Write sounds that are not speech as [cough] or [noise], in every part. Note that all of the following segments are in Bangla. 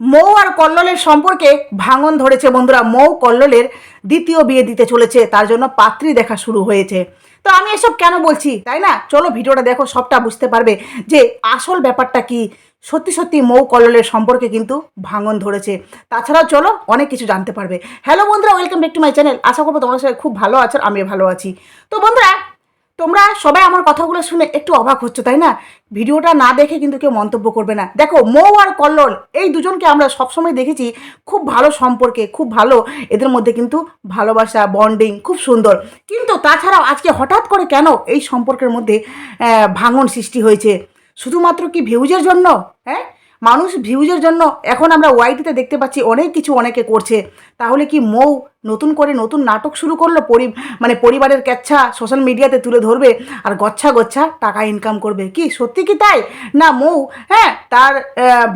মৌ আর কল্লোলের সম্পর্কে ভাঙন ধরেছে বন্ধুরা। মৌ কল্লোলের দ্বিতীয় বিয়ে দিতে চলেছে, তার জন্য পাত্রী দেখা শুরু হয়েছে। তো আমি এসব কেন বলছি, তাই না? চলো ভিডিওটা দেখো, সবটা বুঝতে পারবে যে আসল ব্যাপারটা কি। সত্যি সত্যি মৌ কল্লোলের সম্পর্কে কিন্তু ভাঙন ধরেছে। তাছাড়াও চলো অনেক কিছু জানতে পারবে। হ্যালো বন্ধুরা, welcome back to my channel. আশা করব তোমার সবাই খুব ভালো আছো আমিও ভালো আছি। তো বন্ধুরা তোমরা সবাই আমার কথাগুলো শুনে একটু অবাক হচ্ছে, তাই না? ভিডিওটা না দেখে কিন্তু কেউ মন্তব্য করবে না। দেখো, মৌ আর কল্লোল, এই দুজনকে আমরা সবসময় দেখেছি খুব ভালো সম্পর্কে, খুব ভালো এদের মধ্যে কিন্তু ভালোবাসা বন্ডিং খুব সুন্দর। কিন্তু তাছাড়াও আজকে হঠাৎ করে কেন এই সম্পর্কের মধ্যে ভাঙন সৃষ্টি হয়েছে? শুধুমাত্র কি ভিউজের জন্য? হ্যাঁ? মানুষ ভিউজের জন্য এখন আমরা ওয়াইটিতে দেখতে পাচ্ছি অনেক কিছু অনেকে করছে। তাহলে কি মৌ নতুন করে নতুন নাটক শুরু করল পরি মানে পরিবারের ক্যাচ্ছা সোশ্যাল মিডিয়াতে তুলে ধরবে আর গচ্ছা গচ্ছা টাকা ইনকাম করবে? কি সত্যি কি তাই? না, মৌ হ্যাঁ তার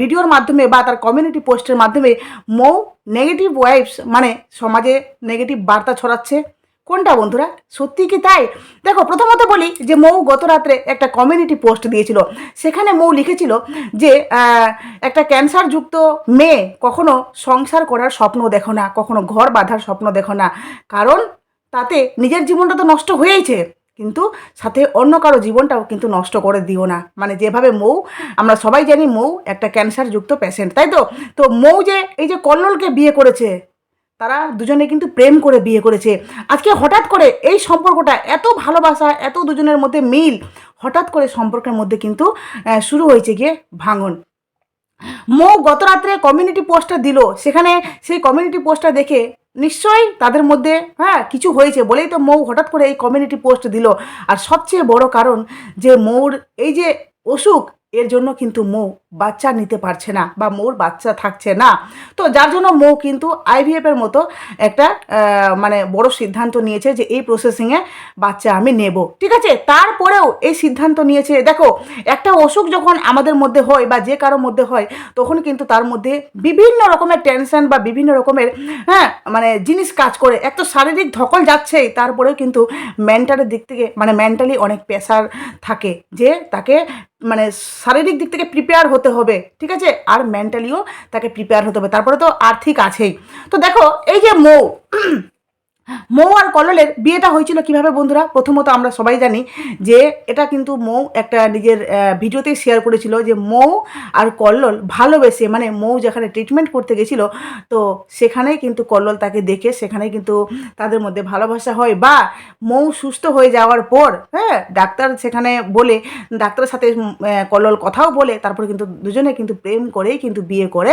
ভিডিওর মাধ্যমে বা তার কমিউনিটি পোস্টের মাধ্যমে মৌ নেগেটিভ ওয়াইবস মানে সমাজে নেগেটিভ বার্তা ছড়াচ্ছে। কোনটা বন্ধুরা? সত্যি কি তাই? দেখো, প্রথমত বলি যে মৌ গত রাত্রে একটা কমিউনিটি পোস্ট দিয়েছিল। সেখানে মৌ লিখেছিল যে একটা ক্যান্সারযুক্ত মেয়ে কখনো সংসার করার স্বপ্ন দেখো না, কখনো ঘর বাঁধার স্বপ্ন দেখো না। কারণ তাতে নিজের জীবনটা তো নষ্ট হয়েইছে, কিন্তু সাথে অন্য কারও জীবনটাও কিন্তু নষ্ট করে দিও না। মানে যেভাবে মৌ, আমরা সবাই জানি মৌ একটা ক্যান্সারযুক্ত পেশেন্ট তাই তো? তো মৌ যে, এই যে কল্লোলকে বিয়ে করেছে তারা দুজনে কিন্তু প্রেম করে বিয়ে করেছে। আজকে হঠাৎ করে এই সম্পর্কটা এত ভালোবাসা, এত দুজনের মধ্যে মিল, হঠাৎ করে সম্পর্কের মধ্যে কিন্তু শুরু হয়েছে গিয়ে ভাঙন। মৌ গত রাত্রে কমিউনিটি পোস্টটা দিল। সেখানে সেই কমিউনিটি পোস্টটা দেখে নিশ্চয়ই তাদের মধ্যে হ্যাঁ কিছু হয়েছে বলেই তো মৌ হঠাৎ করে এই কমিউনিটি পোস্ট দিল। আর সবচেয়ে বড় কারণ যে মৌর এই যে অসুখ এর জন্য কিন্তু মৌ বাচ্চা নিতে পারছে না বা মৌর বাচ্চা থাকছে না। তো যার জন্য মৌ কিন্তু আইভিএফের মতো একটা মানে বড় সিদ্ধান্ত নিয়েছে যে এই প্রসেসিংয়ে বাচ্চা আমি নেব। ঠিক আছে? তারপরেও এই সিদ্ধান্ত নিয়েছে, দেখো, একটা অসুখ যখন আমাদের মধ্যে হয় বা যে কারোর মধ্যে হয়, তখন কিন্তু তার মধ্যে বিভিন্ন রকমের টেনশন বা বিভিন্ন রকমের হ্যাঁ মানে জিনিস কাজ করে। এক তো শারীরিক ধকল যাচ্ছেই, তারপরেও কিন্তু মেন্টালের দিক থেকে মানে মেন্টালি অনেক প্রেশার থাকে যে তাকে মানে শারীরিক দিক থেকে প্রিপেয়ার হতে হবে, ঠিক আছে? আর মেন্টালিও তাকে প্রিপেয়ার হতে হবে। তারপরে তো আর্থিক আছেই। তো দেখো, এই যে মৌ মৌ আর কল্লোলের বিয়েটা হয়েছিল কীভাবে বন্ধুরা? প্রথমত আমরা সবাই জানি যে এটা কিন্তু মৌ একটা নিজের ভিডিওতেই শেয়ার করেছিল যে মৌ আর কল্লোল ভালোবেসে মানে মৌ যেখানে ট্রিটমেন্ট করতে গেছিল, তো সেখানেই কিন্তু কল্লোল তাকে দেখে, সেখানেই কিন্তু তাদের মধ্যে ভালোবাসা হয় বা মৌ সুস্থ হয়ে যাওয়ার পর হ্যাঁ ডাক্তার সেখানে বলে, ডাক্তারের সাথে কল্লোল কথাও বলে, তারপরে কিন্তু দুজনে কিন্তু প্রেম করেই কিন্তু বিয়ে করে,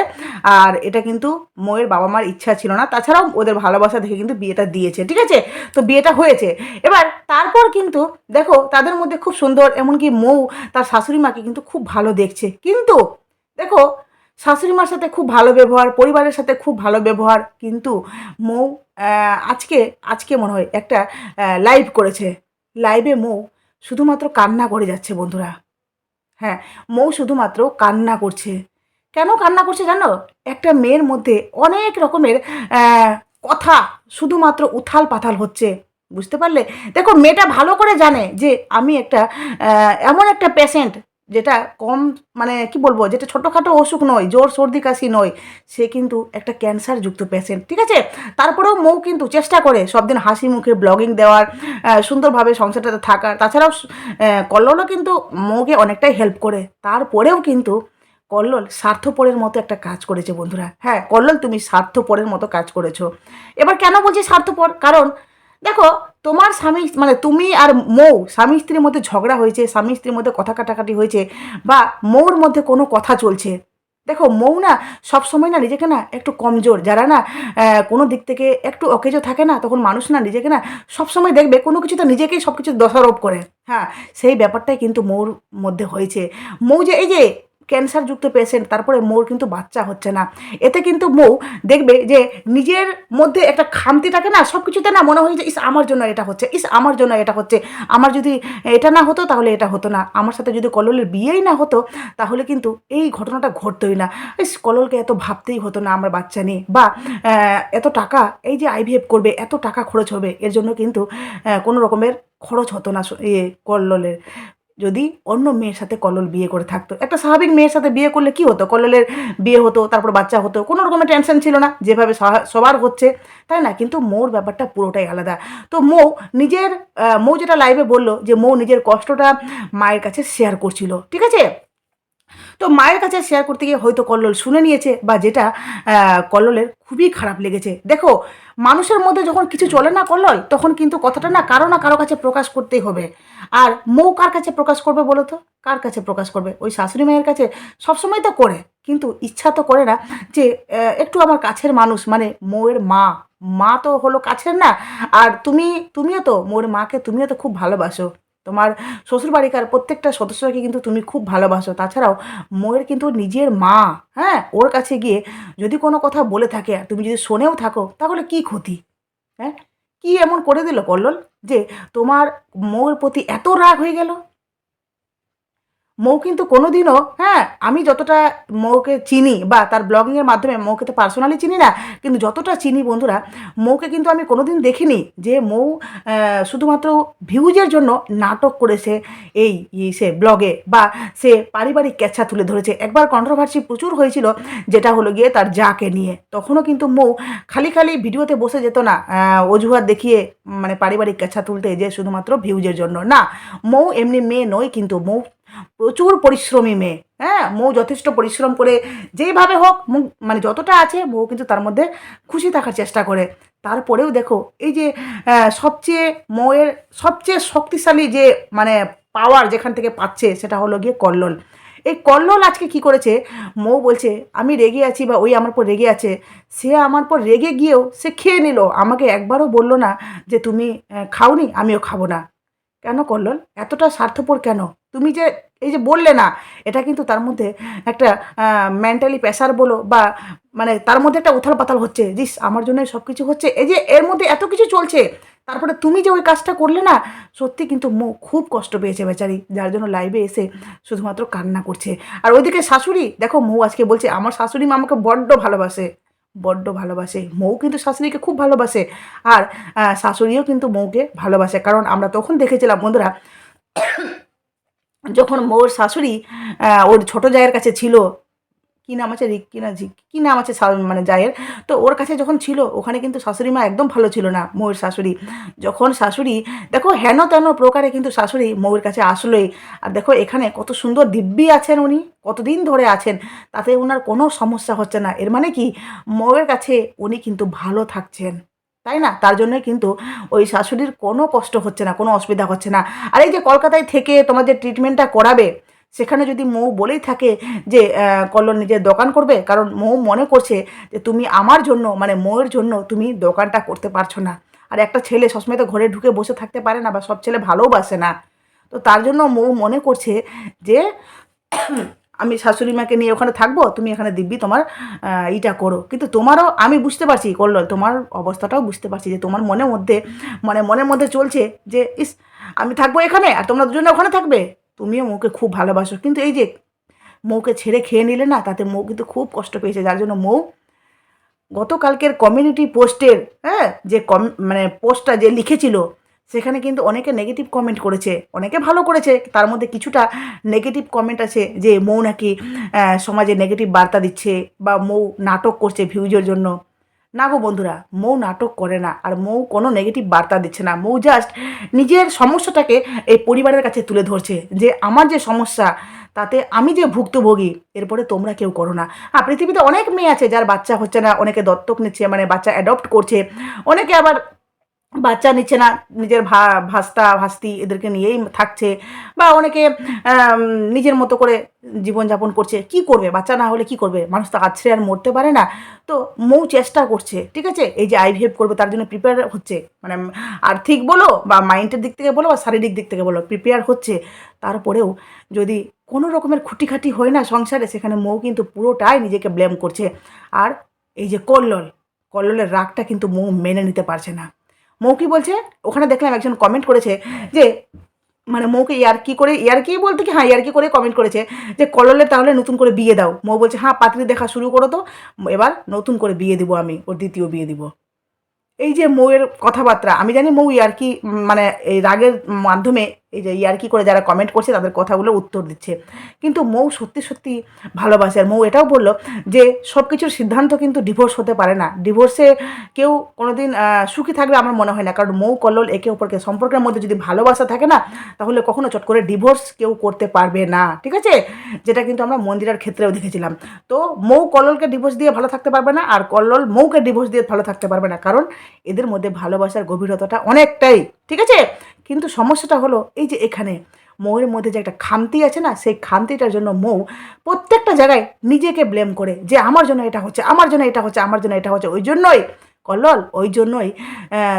আর এটা কিন্তু মৌয়ের বাবা মার ইচ্ছা ছিল না। তাছাড়াও ওদের ভালোবাসা দেখে কিন্তু বিয়েটা দিয়েছে, ঠিক আছে? তো বিয়েটা হয়েছে। এবার তারপর কিন্তু দেখো, তাদের মধ্যে খুব সুন্দর, এমনকি মৌ তার শাশুড়ি মাকে কিন্তু খুব ভালো দেখছে। কিন্তু দেখো শাশুড়ি মার সাথে খুব ভালো ব্যবহার, পরিবারের সাথে খুব ভালো ব্যবহার, কিন্তু মৌ আজকে আজকে মনে হয় একটা লাইভ করেছে। লাইভে মৌ শুধুমাত্র কান্না করে যাচ্ছে বন্ধুরা। হ্যাঁ মৌ শুধুমাত্র কান্না করছে। কেন কান্না করছে জানো? একটা মেয়ের মধ্যে অনেক রকমের কথা শুধুমাত্র উথাল পাথাল হচ্ছে, বুঝতে পারলে? দেখো, মেয়েটা ভালো করে জানে যে আমি একটা এমন একটা পেশেন্ট যেটা কম মানে কি বলব, যেটা ছোটোখাটো অসুখ নয় জ্বর সর্দি কাশি নয়, সে কিন্তু একটা ক্যান্সারযুক্ত পেশেন্ট ঠিক আছে? তারপরেও মৌ কিন্তু চেষ্টা করে সব দিন হাসি মুখে ব্লগিং দেওয়ার সুন্দরভাবে সংসারটাতে থাকার। তাছাড়াও কল্লোলও কিন্তু মৌকে অনেকটাই হেল্প করে। তারপরেও কিন্তু কল্লোল স্বার্থপরের মতো একটা কাজ করেছে বন্ধুরা। হ্যাঁ কল্লোল তুমি স্বার্থপরের মতো কাজ করেছ। এবার কেন বলছি স্বার্থপর? কারণ দেখো, তোমার স্বামী মানে তুমি আর মৌ স্বামী স্ত্রীর মধ্যে ঝগড়া হয়েছে, স্বামী স্ত্রীর মধ্যে কথা কাটাকাটি হয়েছে, বা মৌর মধ্যে কোনো কথা চলছে। দেখো, মৌ না সবসময় না নিজেকে না একটু কমজোর। যারা না কোনো দিক থেকে একটু অকেজো থাকে না, তখন মানুষ না নিজেকে না সবসময় দেখবে কোনো কিছু তো নিজেকেই সব কিছু দোষারোপ করে। হ্যাঁ সেই ব্যাপারটাই কিন্তু মৌর মধ্যে হয়েছে। মৌ যে, এই যে ক্যান্সারযুক্ত পেশেন্ট তারপরে মৌর কিন্তু বাচ্চা হচ্ছে না। এতে কিন্তু মৌ দেখবে যে নিজের মধ্যে একটা খামতি থাকে না সব কিছুতে না মনে হয় যে, ইস, আমার জন্য এটা হচ্ছে, ইস, আমার জন্য এটা হচ্ছে, আমার যদি এটা না হতো তাহলে এটা হতো না। আমার সাথে যদি কললের বিয়েই না হতো, তাহলে কিন্তু এই ঘটনাটা ঘটতোই না। ইস, কললকে এত ভাবতেই হতো না আমার বাচ্চা নিয়ে। বা এত টাকা, এই যে আইভিএফ করবে, এত টাকা খরচ হবে, এর জন্য কিন্তু কোনো রকমের খরচ হতো না ইয়ে কল্লোলের যদি অন্য মেয়ের সাথে কলল বিয়ে করে থাকতো। একটা স্বাভাবিক মেয়ের সাথে বিয়ে করলে কি হতো? কললের বিয়ে হতো, তারপর বাচ্চা হতো, কোনো রকমের টেনশন ছিল না, যেভাবে সবার হচ্ছে, তাই না? কিন্তু মোর ব্যাপারটা পুরোটাই আলাদা। তো মৌ নিজের মৌ যেটা লাইভে বলল যে মৌ নিজের কষ্টটা মায়ের কাছে শেয়ার করছিল, ঠিক আছে? তো মায়ের কাছে শেয়ার করতে গিয়ে হয়তো কল্লোল শুনে নিয়েছে বা যেটা কল্লোলের খুবই খারাপ লেগেছে। দেখো, মানুষের মধ্যে যখন কিছু চলে না কল্লোল, তখন কিন্তু কথাটা না কারও না কারও কাছে প্রকাশ করতেই হবে। আর মৌ কার কাছে প্রকাশ করবে বলো তো? কার কাছে প্রকাশ করবে? ওই শাশুড়ি মায়ের কাছে? সবসময় তো করে, কিন্তু ইচ্ছা তো করে না যে একটু আমার কাছের মানুষ মানে মৌয়ের মা। মা তো হলো কাছের না। আর তুমি, তুমিও তো মোর মাকে তুমিও তো খুব ভালোবাসো। তোমার শ্বশুরবাড়িকার প্রত্যেকটা সদস্যকে কিন্তু তুমি খুব ভালোবাসো। তাছাড়াও ময়ের কিন্তু নিজের মা হ্যাঁ? ওর কাছে গিয়ে যদি কোনো কথা বলে থাকে, তুমি যদি শোনেও থাকো, তাহলে কি ক্ষতি? হ্যাঁ? কি এমন করে দিল কল্লোল? যে তোমার ময়ের প্রতি এত রাগ হয়ে গেল? মৌ কিন্তু কোনোদিনও হ্যাঁ আমি যতটা মৌকে চিনি বা তার ব্লগিংয়ের মাধ্যমে মৌকে তো পার্সোনালি চিনি না, কিন্তু যতটা চিনি বন্ধুরা, মৌকে কিন্তু আমি কোনোদিন দেখিনি যে মৌ শুধুমাত্র ভিউজের জন্য নাটক করেছে এই সে ব্লগে বা সে পারিবারিক ক্যাচা তুলে ধরেছে। একবার কন্ট্রোভার্সি প্রচুর হয়েছিল, যেটা হলো গিয়ে তার যাকে নিয়ে। তখনও কিন্তু মৌ খালি খালি ভিডিওতে বসে যেত না অজুহাত দেখিয়ে মানে পারিবারিক ক্যাচা তুলতে যে শুধুমাত্র ভিউজের জন্য। না, মৌ এমনি মেয়ে নয় কিন্তু মৌ প্রচুর পরিশ্রমী মেয়ে। হ্যাঁ মৌ যথেষ্ট পরিশ্রম করে যেইভাবে হোক, মৌ- মানে যতটা আছে, মৌ কিন্তু তার মধ্যে খুশি থাকার চেষ্টা করে। তারপরেও দেখো, এই যে সবচেয়ে মৌয়ের সবচেয়ে শক্তিশালী যে মানে পাওয়ার যেখান থেকে পাচ্ছে, সেটা হলো গিয়ে কল্লোল। এই কল্লোল আজকে কি করেছে? মৌ বলছে, আমি রেগে আছি বা ওই আমার পর রেগে আছে। সে আমার পর রেগে গিয়েও সে খেয়ে নিল। আমাকে একবারও বলল না যে, তুমি খাওনি, আমিও খাব না। কেন কল্লোল? এতটা স্বার্থপর কেন? তুমি যে এই যে বললে না, এটা কিন্তু তার মধ্যে একটা মেন্টালি প্রেশার বলো বা মানে তার মধ্যে একটা উথাল পাতাল হচ্ছে। জিস, আমার জন্য সব কিছু হচ্ছে। এই যে এর মধ্যে এত কিছু চলছে, তারপরে তুমি যে ওই কাজটা করলে না, সত্যি কিন্তু মৌ খুব কষ্ট পেয়েছে বেচারি, যার জন্য লাইভে এসে শুধুমাত্র কান্না করছে। আর ওইদিকে শাশুড়ি, দেখো মৌ আজকে বলছে, আমার শাশুড়ি মা আমাকে বড্ড ভালোবাসে। বড্ড ভালোবাসে। মৌ কিন্তু শাশুড়িকে খুব ভালোবাসে আর শাশুড়িও কিন্তু মৌকে ভালোবাসে। কারণ আমরা তখন দেখেছিলাম, বন্ধুরা, যখন মৌর শাশুড়ি ওর ছোট জায়ের কাছে ছিল কী নাম আছে রিক্কি না ঝি, কী নাম আছে মানে জায়ের? তো ওর কাছে যখন ছিল, ওখানে কিন্তু শাশুড়ি মা একদম ভালো ছিল না, মৌয়ের শাশুড়ি। যখন শাশুড়ি, দেখো হেন তেন প্রকারে কিন্তু শাশুড়ি মৌয়ের কাছে আসলোই। আর দেখো এখানে কত সুন্দর দিব্যি আছেন উনি, কতদিন ধরে আছেন, তাতে ওনার কোনো সমস্যা হচ্ছে না। এর মানে কি মৌয়ের কাছে উনি কিন্তু ভালো থাকছেন। তাই না? তার জন্যই কিন্তু ওই শাশুড়ির কোনো কষ্ট হচ্ছে না, কোনো অসুবিধা হচ্ছে না। আর এই যে কলকাতায় থেকে তোমার যে ট্রিটমেন্টটা করাবে সেখানে যদি মৌ বলেই থাকে যে কল্লোল নিজের দোকান করবে কারণ মৌ মনে করছে যে তুমি আমার জন্য মানে মৌয়ের জন্য তুমি দোকানটা করতে পারছ না। আর একটা ছেলে সবসময় তো ঘরে ঢুকে বসে থাকতে পারে না বা সব ছেলে ভালোবাসে না। তো তার জন্য মৌ মনে করছে যে [coughs] আমি শাশুড়ি মাকে নিয়ে ওখানে থাকব তুমি এখানে দিব্যি তোমার আহ, ইটা করো। কিন্তু তোমারও আমি বুঝতে পারছি কল্লোল তোমার অবস্থাটাও বুঝতে পারছি যে তোমার মনের মধ্যে মানে মনের মধ্যে চলছে যে ইস আমি থাকব এখানে আর তোমরা দুজনে ওখানে থাকবে। তুমিও মৌকে খুব ভালোবাসো। কিন্তু এই যে মৌকে ছেড়ে খেয়ে নিলে না, তাতে মৌ কিন্তু খুব কষ্ট পেয়েছে। যার জন্য মৌ গতকালকের কমিউনিটি পোস্টের হ্যাঁ যে কম মানে পোস্টটা যে লিখেছিল, সেখানে কিন্তু অনেকে নেগেটিভ কমেন্ট করেছে। অনেকে ভালো করেছে, তার মধ্যে কিছুটা নেগেটিভ কমেন্ট আছে যে মৌ নাকি সমাজে নেগেটিভ বার্তা দিচ্ছে বা মৌ নাটক করছে ভিউজের জন্য। না গো বন্ধুরা, মৌ নাটক করে না, আর মৌ কোনো নেগেটিভ বার্তা দিচ্ছে না। মৌ জাস্ট নিজের সমস্যাটাকে এই পরিবারের কাছে তুলে ধরছে, যে আমার যে সমস্যা, তাতে আমি যে ভুক্তভোগী, এরপরে তোমরা কেউ করো না। হ্যাঁ পৃথিবীতে অনেক মেয়ে আছে যার বাচ্চা হচ্ছে না, অনেকে দত্তক নিচ্ছে মানে বাচ্চা অ্যাডপ্ট করছে, অনেকে আবার বাচ্চা নিচ্ছে না, নিজের ভা, ভাস্তা, ভাস্তি এদেরকে নিয়েই থাকছে বা অনেকে নিজের মতো করে জীবনযাপন করছে। কি করবে? বাচ্চা না হলে কি করবে? মানুষ তো আছড়ে আর মরতে পারে না। তো মৌ চেষ্টা করছে, ঠিক আছে? এই যে আইভিএফ করবে, তার জন্য প্রিপেয়ার হচ্ছে। মানে আর্থিক বলো বা মাইন্ডের দিক থেকে বলো বা শারীরিক দিক থেকে বলো প্রিপেয়ার হচ্ছে। তারপরেও যদি কোনো রকমের খুঁটিখাটি হয় না সংসারে, সেখানে মৌ কিন্তু পুরোটাই নিজেকে ব্লেম করছে। আর এই যে কল্লোল, কল্লোলের রাগটা কিন্তু মৌ মেনে নিতে পারছে না। মৌ কি বলছে, ওখানে দেখলাম একজন কমেন্ট করেছে যে মানে মৌকে ইয়ার কি করে, ইয়ার কি বলতে কি হ্যাঁ ইয়ার কি করে কমেন্ট করেছে যে কললে তাহলে নতুন করে বিয়ে দাও। মৌ বলছে হ্যাঁ পাত্রী দেখা শুরু করো তো। এবার নতুন করে বিয়ে দিব আমি, ওর দ্বিতীয় বিয়ে দিব। এই যে মৌয়ের কথাবার্তা, আমি জানি মৌ ইয়ার কি মানে এই রাগের মাধ্যমে এই যে ইয়ার্কি করে যারা কমেন্ট করছে তাদের কথাগুলো উত্তর দিচ্ছে। কিন্তু মৌ সত্যি সত্যি ভালোবাসে। আর মৌ এটাও বলল যে সব কিছুর সিদ্ধান্ত কিন্তু ডিভোর্স হতে পারে না। ডিভোর্সে কেউ কোনোদিন সুখী থাকবে আমার মনে হয় না। কারণ মৌ, কল্লোল একে অপরকে সম্পর্কের মধ্যে যদি ভালোবাসা থাকে না, তাহলে কখনো চট করে ডিভোর্স কেউ করতে পারবে না। ঠিক আছে? যেটা কিন্তু আমরা মন্দিরের ক্ষেত্রেও দেখেছিলাম। তো মৌ, কল্লোলকে ডিভোর্স দিয়ে ভালো থাকতে পারবে না, আর কল্লোল মৌকে ডিভোর্স দিয়ে ভালো থাকতে পারবে না। কারণ এদের মধ্যে ভালোবাসার গভীরতাটা অনেকটাই। ঠিক আছে? কিন্তু সমস্যাটা হলো এই যে এখানে মৌয়ের মধ্যে যে একটা খামতি আছে না, সেই খামতিটার জন্য মৌ প্রত্যেকটা জায়গায় নিজেকে ব্লেম করে যে আমার জন্য এটা হচ্ছে, আমার জন্য এটা হচ্ছে, আমার জন্য এটা হচ্ছে। ওই জন্যই, কল্লল, ওই জন্যই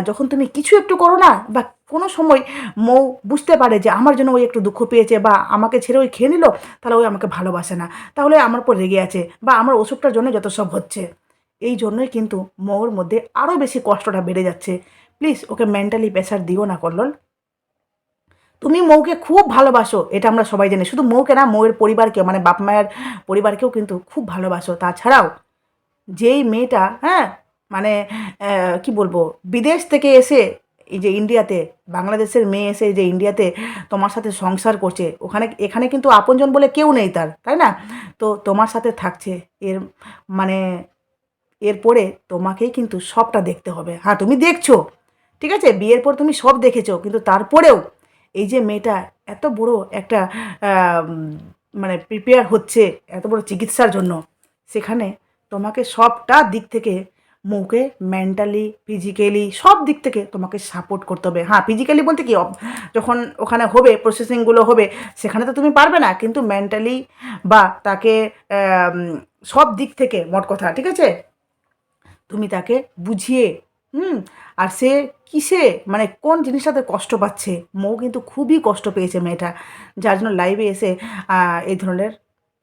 যখন তুমি কিছু একটু করো না বা কোনো সময় মৌ বুঝতে পারে যে আমার জন্য ওই একটু দুঃখ পেয়েছে বা আমাকে ছেড়ে ওই খেয়ে নিল, তাহলে ওই আমাকে ভালোবাসে না। তাহলে আমার উপর রেগে আছে বা আমার ওষুধটার জন্য যত সব হচ্ছে। এই জন্যই কিন্তু মৌর মধ্যে আরও বেশি কষ্টটা বেড়ে যাচ্ছে। প্লিজ ওকে মেন্টালি প্রেশার দিও না কল্লোল। তুমি মৌকে খুব ভালোবাসো, এটা আমরা সবাই জানি। শুধু মৌকে না, মৌয়ের পরিবারকেও মানে বাপ মায়ের পরিবারকেও কিন্তু খুব ভালোবাসো। তাছাড়াও যেই মেয়েটা হ্যাঁ মানে কি বলব, বিদেশ থেকে এসে এই যে ইন্ডিয়াতে, বাংলাদেশের মেয়ে এসে যে ইন্ডিয়াতে তোমার সাথে সংসার করছে, ওখানে, এখানে কিন্তু আপনজন বলে কেউ নেই তার, তাই না? তো তোমার সাথে থাকছে, এর মানে এরপরে তোমাকেই কিন্তু সবটা দেখতে হবে। হ্যাঁ তুমি দেখছ, ঠিক আছে? বিয়ের পর তুমি সব দেখেছ, কিন্তু তারপরেও এই যে মেয়েটা এত বড় একটা মানে প্রিপেয়ার হচ্ছে এত বড় চিকিৎসার জন্য, সেখানে তোমাকে সবটা দিক থেকে মুখে মেন্টালি ফিজিক্যালি সব দিক থেকে তোমাকে সাপোর্ট করতে হবে। হ্যাঁ ফিজিক্যালি বলতে কি যখন ওখানে হবে প্রসেসিংগুলো হবে, সেখানে তো তুমি পারবে না, কিন্তু মেন্টালি বা তাকে সব দিক থেকে মোট কথা, ঠিক আছে? তুমি তাকে বুঝিয়ে হুম, আর সে কিসে? মানে কোন জিনিসটাতে কষ্ট পাচ্ছে? মৌ কিন্তু খুবই কষ্ট পেয়েছে মেয়েটা। যার জন্য লাইভে এসে এই ধরনের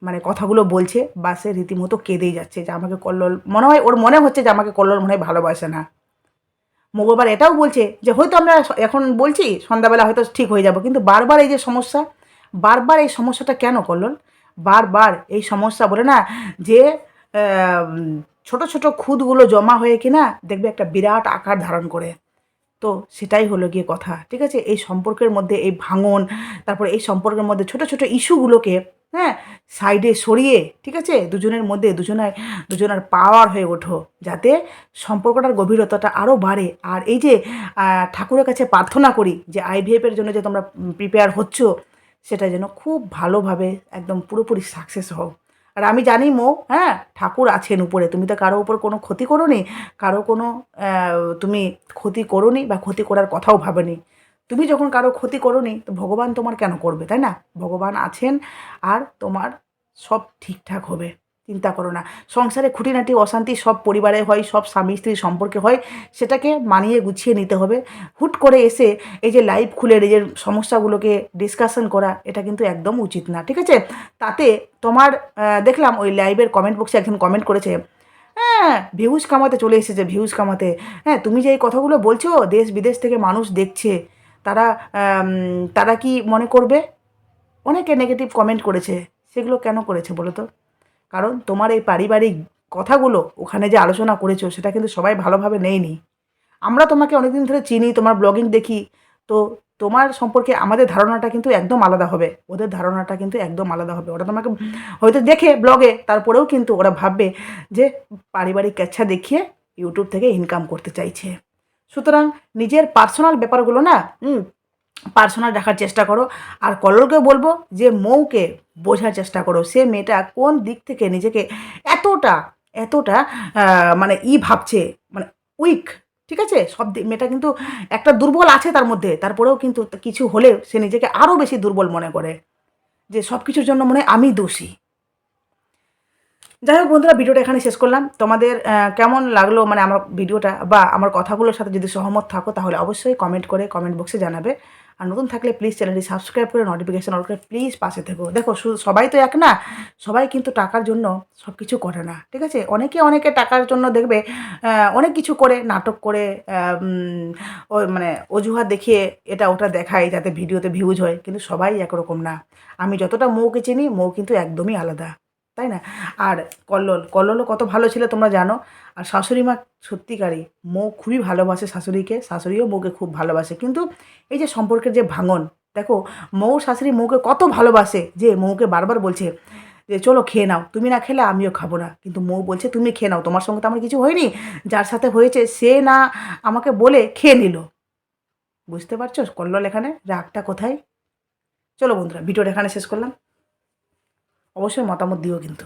মানে কথাগুলো বলছে বা সে রীতিমতো কেঁদেই যাচ্ছে যে আমাকে কল্লোল, মনে হয় ওর মনে হচ্ছে যে আমাকে কল্লোল মনে হয় ভালোবাসে না। মঙ্গলবার এটাও বলছে যে হয়তো আমরা এখন বলছি সন্ধ্যাবেলা হয়তো ঠিক হয়ে যাব, কিন্তু বারবার এই যে সমস্যা, বারবার এই সমস্যাটা কেন করল বারবার এই সমস্যা বলে না যে ছোট ছোট খুদগুলো জমা হয়ে কিনা দেখবে একটা বিরাট আকার ধারণ করে। তো সেটাই হলো গিয়ে কথা, ঠিক আছে? এই সম্পর্কের মধ্যে এই ভাঙন, তারপরে এই সম্পর্কের মধ্যে ছোট ছোট ইস্যুগুলোকে হ্যাঁ সাইডে সরিয়ে, ঠিক আছে? দুজনের মধ্যে দুজনের দুজনের পাওয়ার হয়ে ওঠো, যাতে সম্পর্কটার গভীরতাটা আরও বাড়ে। আর এই যে ঠাকুরের কাছে প্রার্থনা করি যে আইভিএফের জন্য যে তোমরা প্রিপেয়ার হচ্ছ, সেটা যেন খুব ভালোভাবে একদম পুরোপুরি সাকসেস হও আর আমি জানি মো হ্যাঁ ঠাকুর আছেন উপরে। তুমি তো কারও উপর কোনো ক্ষতি করো নি কারও কোনো তুমি ক্ষতি করো নি বা ক্ষতি করার কথাও ভাবেনি। তুমি যখন কারও ক্ষতি করো নি তো ভগবান তোমার কেন করবে, তাই না? ভগবান আছেন আর তোমার সব ঠিকঠাক হবে। চিন্তা করো না। সংসারে খুঁটিনাটি, অশান্তি সব পরিবারে হয়, সব স্বামী স্ত্রী সম্পর্কে হয়, সেটাকে মানিয়ে গুছিয়ে নিতে হবে। হুট করে এসে এই যে লাইভ খুলে নিজের সমস্যাগুলোকে ডিসকাশন করা, এটা কিন্তু একদম উচিত না, ঠিক আছে? তাতে তোমার দেখলাম ওই লাইভের কমেন্ট বক্সে একজন কমেন্ট করেছে হ্যাঁ ভিউজ কামাতে চলে এসেছে, ভিউজ কামাতে। হ্যাঁ তুমি যে এই কথাগুলো বলছো, দেশ বিদেশ থেকে মানুষ দেখছে, তারা তারা কি মনে করবে? অনেকে নেগেটিভ কমেন্ট করেছে, সেগুলো কেন করেছে বলো তো? কারণ তোমার এই পারিবারিক কথাগুলো ওখানে যে আলোচনা করেছ, সেটা কিন্তু সবাই ভালোভাবে নেয়নি। আমরা তোমাকে অনেকদিন ধরে চিনি, তোমার ব্লগিং দেখি, তো তোমার সম্পর্কে আমাদের ধারণাটা কিন্তু একদম আলাদা হবে। ওদের ধারণাটা কিন্তু একদম আলাদা হবে। ওরা তোমাকে হয়তো দেখে ব্লগে তারপরেও কিন্তু ওরা ভাববে যে পারিবারিক কেচ্ছা দেখিয়ে ইউটিউব থেকে ইনকাম করতে চাইছে। সুতরাং নিজের পার্সোনাল ব্যাপারগুলো না পার্সোনাল রাখার চেষ্টা করো। আর কল্লোলকে বলব যে, মৌকে বোঝার চেষ্টা করো। সে মেয়েটা কোন দিক থেকে নিজেকে এতটা এতটা মানে ই ভাবছে মানে উইক, ঠিক আছে? সব মেয়েটা কিন্তু একটা দুর্বল আছে তার মধ্যে, তারপরেও কিন্তু কিছু হলেও সে নিজেকে আরও বেশি দুর্বল মনে করে, যে সব কিছুর জন্য মনে হয় আমি দোষী। যাই হোক বন্ধুরা, ভিডিওটা এখানে শেষ করলাম। তোমাদের কেমন লাগল মানে আমার ভিডিওটা বা আমার কথাগুলোর সাথে যদি সহমত থাকো, তাহলে অবশ্যই কমেন্ট করে কমেন্ট বক্সে জানাবে। আর নতুন থাকলে প্লিজ চ্যানেলটি সাবস্ক্রাইব করে নোটিফিকেশন অল করে প্লিজ পাশে থেকো। দেখো সবাই তো এক না, সবাই কিন্তু টাকার জন্য সব কিছু করে না, ঠিক আছে? অনেকে অনেকে টাকার জন্য দেখবে অনেক কিছু করে, নাটক করে মানে অজুহাত দেখিয়ে এটা ওটা দেখায় যাতে ভিডিওতে ভিউজ হয়, কিন্তু সবাই একরকম না। আমি যতটা মৌকে চিনি, মৌ কিন্তু একদমই আলাদা। তাই না? আর কল্লোল, কল্লোলও কত ভালো ছিল তোমরা জানো। আর শাশুড়ি মা সত্যিকারই মৌ খুবই ভালোবাসে শাশুড়িকে, শাশুড়িও বউকে খুব ভালোবাসে। কিন্তু এই যে সম্পর্কের যে ভাঙন, দেখো, মৌ শাশুড়ি মৌকে কত ভালোবাসে যে মৌকে বারবার বলছে যে, চলো খেয়ে নাও, তুমি না খেলে আমিও খাব না। কিন্তু মৌ বলছে, তুমি খেয়ে নাও, তোমার সঙ্গে তো আমার কিছু হয়নি। যার সাথে হয়েছে সে না আমাকে বলে খেয়ে নিল। বুঝতে পারছ কল্লোল এখানে? রাগটা কোথায়? চলো বন্ধুরা, ভিডিওটা এখানে শেষ করলাম। অবশ্যই মতামত দিও কিন্তু।